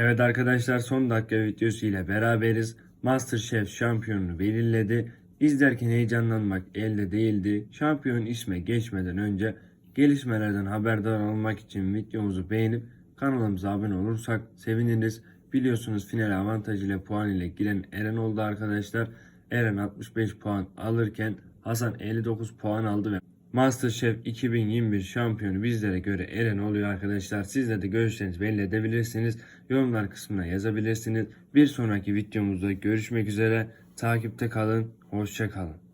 Evet arkadaşlar son dakika videosu ile beraberiz. Masterchef şampiyonunu belirledi. İzlerken heyecanlanmak elde değildi. Şampiyon isme geçmeden önce gelişmelerden haberdar olmak için videomuzu beğenip kanalımıza abone olursak seviniriz. Biliyorsunuz final avantajıyla puan ile giren Eren oldu arkadaşlar. Eren 65 puan alırken Hasan 59 puan aldı ve Masterchef 2021 şampiyonu bizlere göre Eren oluyor arkadaşlar. Sizler de görüşlerinizi belli edebilirsiniz. Yorumlar kısmına yazabilirsiniz. Bir sonraki videomuzda görüşmek üzere. Takipte kalın. Hoşça kalın.